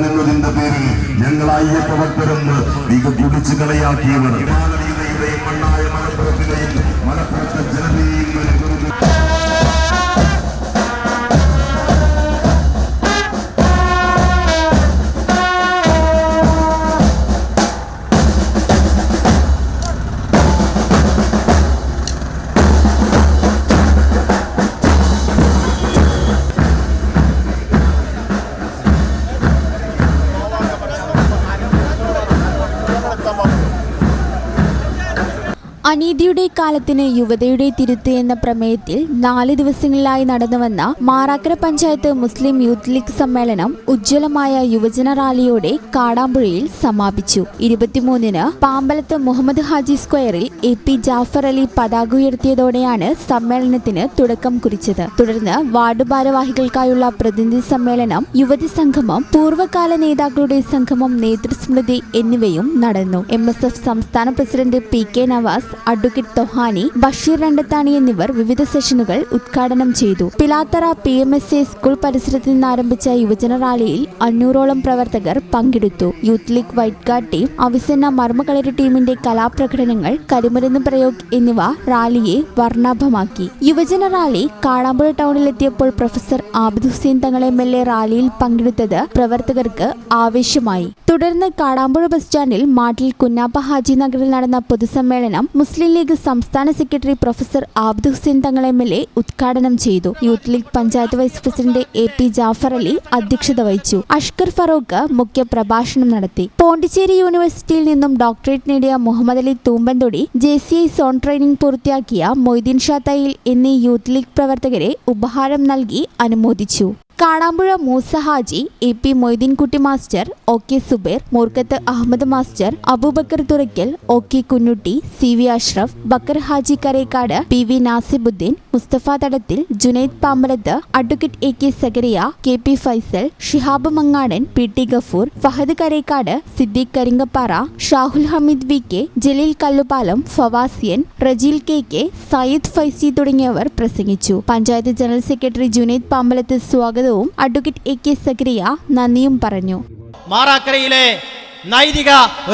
ഒപ്പം പേരിൽ ഞങ്ങൾ അയ്യപ്പഭക്തരെന്ന് നീക കുടിച്ചു കളയാക്കിയവർ. മലപ്പുറത്തിലെയും മലപ്പുറത്തെ ജനതയെയും അനീതിയുടെ കാലത്തിന് യുവതയുടെ തിരുത്ത് എന്ന പ്രമേയത്തിൽ നാല് ദിവസങ്ങളിലായി നടന്നുവന്ന മാറാക്കര പഞ്ചായത്ത് മുസ്ലിം യൂത്ത് ലീഗ് സമ്മേളനം ഉജ്ജ്വലമായ യുവജന റാലിയോടെ കാടാമ്പുഴയിൽ സമാപിച്ചു. ഇരുപത്തിമൂന്നിന് പാമ്പലത്ത് മുഹമ്മദ് ഹാജി സ്ക്വയറിൽ എ പി ജാഫർ അലി പതാക ഉയർത്തിയതോടെയാണ് സമ്മേളനത്തിന് തുടക്കം കുറിച്ചത്. തുടർന്ന് വാർഡ് ഭാരവാഹികൾക്കായുള്ള പ്രതിനിധി സമ്മേളനം യുവതി സംഗമം പൂർവകാല നേതാക്കളുടെ സംഗമം നേതൃസ്മൃതി എന്നിവയും നടന്നു. എം സംസ്ഥാന president P K Navas advocate Thohani Basheer Randathani എന്നിവർ വിവിധ സെഷനുകൾ ഉദ്ഘാടനം ചെയ്തു. Pilathara P M S A school പരിസരത്ത് നിന്ന് ആരംഭിച്ച യുവജന റാലിയിൽ അഞ്ഞൂറോളം പ്രവർത്തകർ പങ്കെടുത്തു. Youth League white guard team Avisanna Marmakalari ടീമിന്റെ കലാപ്രകടനങ്ങൾ കരിമരുന്ന് പ്രയോഗ് എന്നിവ റാലിയെ വർണാഭമാക്കി. യുവജന rally Kalampuzha ടൗണിലെത്തിയപ്പോൾ professor Abid Hussain Thangal M L A റാലിയിൽ പങ്കെടുത്തത് പ്രവർത്തകർക്ക് ആവേശമായി. തുടർന്ന് കാടാമ്പുഴ ബസ് സ്റ്റാൻഡിൽ മാട്ടിൽ കുന്നാപ്പ ഹാജി നഗറിൽ നടന്ന പൊതുസമ്മേളനം മുസ്ലിം ലീഗ് സംസ്ഥാന secretary professor Abdu Hussain Thangal M L A ഉദ്ഘാടനം ചെയ്തു. Youth League panchayat vice president A P Jafar Ali അധ്യക്ഷത വഹിച്ചു. അഷ്കർ ഫറൂഖ് മുഖ്യ പ്രഭാഷണം നടത്തി. പോണ്ടിച്ചേരി യൂണിവേഴ്സിറ്റിയിൽ നിന്നും ഡോക്ടറേറ്റ് നേടിയ Muhammad Ali Thoombanthodi J C I zone training പൂർത്തിയാക്കിയ മൊയ്തീൻ ഷാ തയ്യിൽ എന്നീ യൂത്ത് ലീഗ് പ്രവർത്തകരെ ഉപഹാരം നൽകി അനുമോദിച്ചു. Kadampuzha Moosa Haji A P Moideenkutty master O K Subair Moorkath Ahammed master Aboobacker Thurakkal O K Kunjutty C V Ashraf Backer Haji Karekkad P V Nasibuddin Mustafa Thadathil Junaid Pambalath advocate A K Sakariya K P Faisal Shihab Mangadan P T Gafoor Fahad Karekkad Siddique Karinkappara Shahul Hameed V K Jaleel Kallupalam Fawasiyan Rajeel K K Sayyid Faizy തുടങ്ങിയവർ പ്രസംഗിച്ചു. Panchayat general secretary Junaid Pambalath സ്വാഗതവും advocate A K Zakariya നന്ദിയും പറഞ്ഞു. മാറാക്കരയിലെ നൈതിക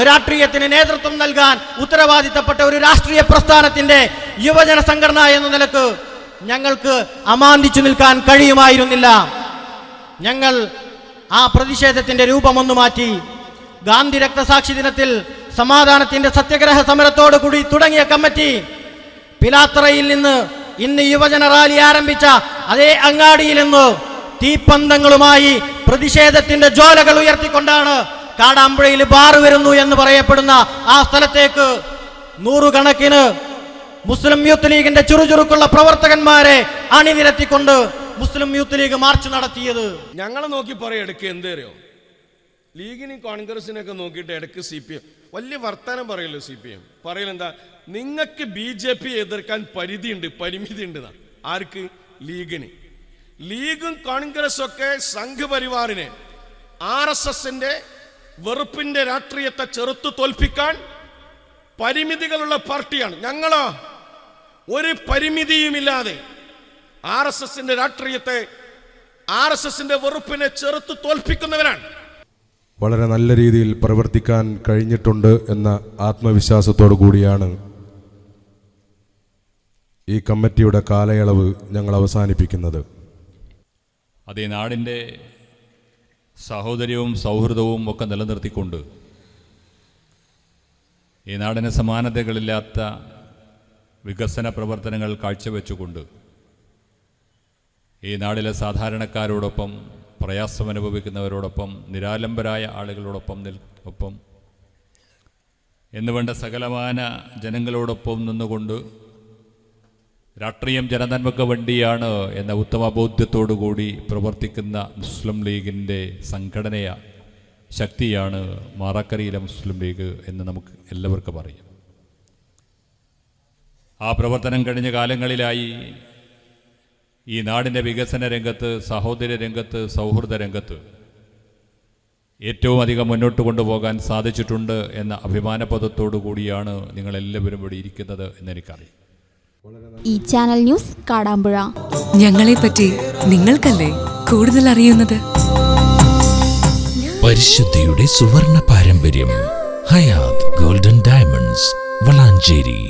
രാഷ്ട്രീയത്തിന് നേതൃത്വം നൽകാൻ ഉത്തരവാദിത്തപ്പെട്ട ഒരു രാഷ്ട്രീയ പ്രസ്ഥാനത്തിന്റെ യുവജന സംഘടന എന്ന നിലയ്ക്ക് ഞങ്ങൾക്ക് അമാന്തിച്ചു നിൽക്കാൻ കഴിയുമായിരുന്നില്ല. ഞങ്ങൾ ആ പ്രതിഷേധത്തിന്റെ രൂപമൊന്നു മാറ്റി ഗാന്ധി രക്തസാക്ഷി ദിനത്തിൽ സമാധാനത്തിന്റെ സത്യഗ്രഹ സമരത്തോടു കൂടി തുടങ്ങിയ കമ്മിറ്റി പിലാത്രയിൽ നിന്ന് ഇന്ന് യുവജന റാലി ആരംഭിച്ച അതേ അങ്ങാടിയിൽ നിന്ന് തീപ്പന്തങ്ങളുമായി പ്രതിഷേധത്തിന്റെ ജോലകൾ ഉയർത്തിക്കൊണ്ടാണ് കാടാമ്പുഴയിൽ ബാറ് വരുന്നു എന്ന് പറയപ്പെടുന്ന ആ സ്ഥലത്തേക്ക് നൂറുകണക്കിന് മുസ്ലിം യൂത്ത് ലീഗിന്റെ ചുറുചുറുക്കുള്ള പ്രവർത്തകന്മാരെ അണിനിരത്തിക്കൊണ്ട് മുസ്ലിം യൂത്ത് ലീഗ് മാർച്ച് നടത്തിയത്. ഞങ്ങളെ നോക്കി പറയും ഇടയ്ക്ക് എന്ത് അറിയോ? ലീഗിനെയും കോൺഗ്രസിനെയൊക്കെ നോക്കിയിട്ട് ഇടയ്ക്ക് സി പി എം. വലിയ വർത്തമാനം പറയല്ലോ സി പി എം? പറയലെന്താ? നിങ്ങൾക്ക് ബി ജെ പി എതിർക്കാൻ പരിധിയുണ്ട് പരിമിതിയുണ്ട് ആർക്ക്? ലീഗിന്. ലീഗും കോൺഗ്രസും ഒക്കെ സംഘപരിവാറിനെ ആർ എസ് എസിന്റെ വെറുപ്പിന്റെ രാഷ്ട്രീയത്തെ ചെറുത്തു തോൽപ്പിക്കാൻ പരിമിതികളുള്ള പാർട്ടിയാണ്. ഞങ്ങളോ? ഒരു പരിമിതിയുമില്ലാതെ ആർ എസ് എസിന്റെ രാഷ്ട്രീയത്തെ ആർ എസ് എസിന്റെ വെറുപ്പിനെ ചെറുത്ത് തോൽപ്പിക്കുന്നവരാണ്. വളരെ നല്ല രീതിയിൽ പ്രവർത്തിക്കാൻ കഴിഞ്ഞിട്ടുണ്ട് എന്ന ആത്മവിശ്വാസത്തോടു കൂടിയാണ് ഈ കമ്മിറ്റിയുടെ കാലയളവ് ഞങ്ങൾ അവസാനിപ്പിക്കുന്നത്. അതേ ഈ നാടിന്റെ സാഹോദര്യവും സൗഹൃദവും ഒക്കെ നിലനിർത്തിക്കൊണ്ട് ഈ നാടിന് സമാനതകളില്ലാത്ത വികസന പ്രവർത്തനങ്ങൾ കാഴ്ചവെച്ചുകൊണ്ട് ഈ നാടിലെ സാധാരണക്കാരോടൊപ്പം പ്രയാസമനുഭവിക്കുന്നവരോടൊപ്പം നിരാലംബരായ ആളുകളോടൊപ്പം നിൽ ഒപ്പം എന്നുവേണ്ട സകലമാന ജനങ്ങളോടൊപ്പം നിന്നുകൊണ്ട് രാഷ്ട്രീയം ജനനന്മക്ക് വേണ്ടിയാണ് എന്ന ഉത്തമ ബോധ്യത്തോടുകൂടി പ്രവർത്തിക്കുന്ന മുസ്ലിം ലീഗിന്റെ സംഘടനയ ശക്തിയാണ് മാറാക്കരയിലെ മുസ്ലിം ലീഗ് എന്ന് നമുക്ക് എല്ലാവർക്കും അറിയാം. ആ പ്രവർത്തനം കഴിഞ്ഞ കാലങ്ങളിലായി ഈ നാടിന്റെ വികസന രംഗത്ത് സഹോദര രംഗത്ത് സൗഹൃദ രംഗത്ത് ഏറ്റവും അധികം മുന്നോട്ട് കൊണ്ടുപോകാൻ സാധിച്ചിട്ടുണ്ട് എന്ന അഭിമാനപദത്തോടു കൂടിയാണ് നിങ്ങളെല്ലാവരും ഇവിടെ ഇരിക്കുന്നത് എന്നെനിക്കറിയാം ഈ ചാനൽ ന്യൂസ് കാടാമ്പുഴ. ഞങ്ങളെ പറ്റി നിങ്ങൾക്കല്ലേ കൂടുതൽ അറിയുന്നത്? പരിശുദ്ധിയുടെ സുവർണ പാരമ്പര്യം ഹയാത് ഗോൾഡൻ ഡയമണ്ട്സ് വളാഞ്ചേരി.